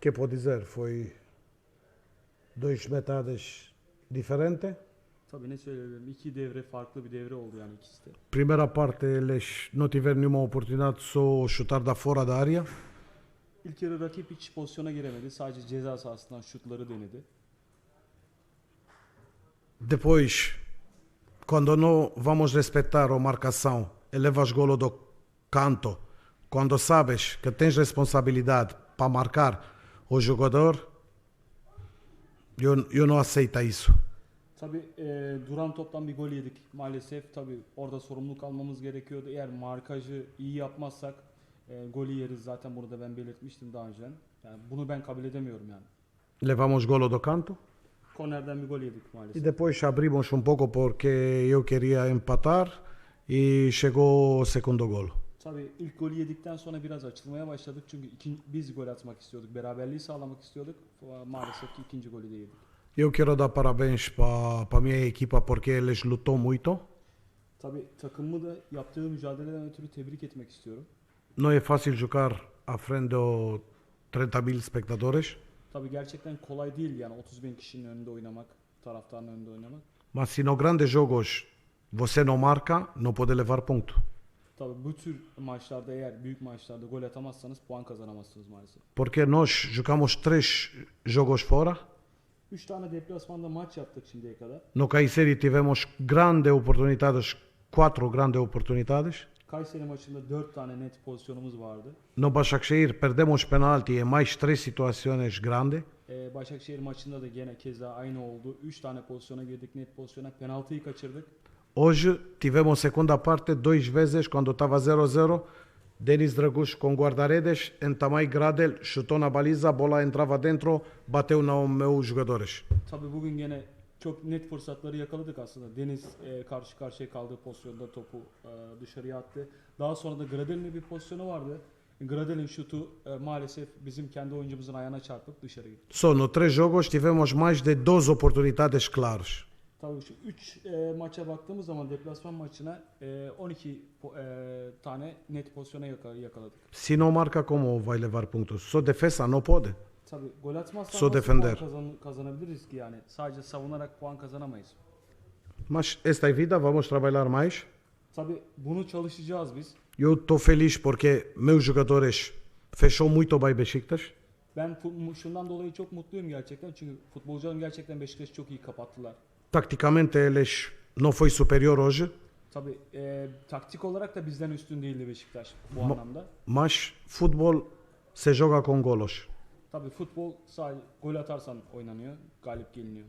que pode dizer? Foi dois metades diferentes. Tabii ne söyleyebilirim? İki devre farklı bir devre oldu yani ikisi de. Primeira parte eles não tiveram nenhuma oportunidade de só chutar da fora da área. İlk yarı rakip hiç pozisyona giremedi. Sadece ceza sahasından şutları denedi. Depois, quando não vamos respeitar a marcação, elevas golo do canto, quando sabes que tens responsabilidade para marcar o jogador, eu, eu não aceito isso. Tabii e, duran toptan bir gol yedik maalesef. Tabii orada sorumluluk almamız gerekiyordu. Eğer markajı iyi yapmazsak e, golü yeriz. Zaten bunu da ben belirtmiştim daha önce. Yani bunu ben kabul edemiyorum yani. Levamos golo do canto Kornerden bir gol yedik e maalesef. depois abrimos um pouco porque eu queria empatar e chegou o segundo golo. Tabii ilk golü yedikten sonra biraz açılmaya başladık. Çünkü ikin- biz gol atmak istiyorduk. Beraberliği sağlamak istiyorduk. Maalesef ki ikinci golü de yedik. Eu quero dar parabéns para a minha equipa porque eles lutou muito. Tabii takımımı da yaptığı mücadeleden ötürü tebrik etmek istiyorum. Não é fácil jogar à frente de 30 mil espectadores, Tabii gerçekten kolay değil yani 30 bin kişinin önünde oynamak, taraftarın önünde oynamak. mas se nos grandes jogos você não marca, não pode levar ponto. Tabii bu tür maçlarda eğer büyük maçlarda gol atamazsanız puan kazanamazsınız maalesef. Porque nós jogamos três jogos fora. 3 tane deplasmanda maç yaptık şimdiye kadar. No Kayseri tivemos grandes oportunidades, quatro grandes oportunidades. Kayseri maçında 4 tane net pozisyonumuz vardı. No Başakşehir perdemos penalti em mais três situações grandes. Ee, Başakşehir maçında da gene keza aynı oldu. 3 tane pozisyona girdik net pozisyona. Penaltıyı kaçırdık. Hoje tivemos segunda parte duas vezes quando estava 0-0. Denis Dragush com guarda-redes, em tamanho Gradel chutou na baliza, a bola entrava dentro, bateu nos meus jogadores. Tabii bugün gene çok net fırsatları yakaladık aslında. Deniz e, karşı karşıya kaldığı pozisyonda topu e, dışarıya attı. Daha sonra da Gradel'in bir pozisyonu vardı. Gradel'in şutu e, maalesef bizim kendi oyuncumuzun ayağına çarpıp dışarı gitti. Só no três jogos tivemos mais de 12 oportunidades claras. Tabii şu 3 e, maça baktığımız zaman deplasman maçına e, 12 po- e, tane net pozisyona yaka- yakaladık. Se não marca, como vai levar pontos? Só defesa não pode. Tabii gol atmazsak So defender. puan kazan- kazanabiliriz ki yani? Sadece savunarak puan kazanamayız. Mas esta é vida, vamos trabalhar mais. Tabii bunu çalışacağız biz. Eu estou feliz porque meus jogadores fechou muito bem Besiktas. Ben şundan dolayı çok mutluyum gerçekten. Çünkü futbolcularım gerçekten Beşiktaş'ı çok iyi kapattılar. Tacticamente eles não foi superior hoje, Tabii e, taktik olarak da bizden üstün değildi Beşiktaş bu Ma- anlamda. mas futebol se joga com golos. Tabii futbol sadece gol atarsan oynanıyor, galip geliniyor.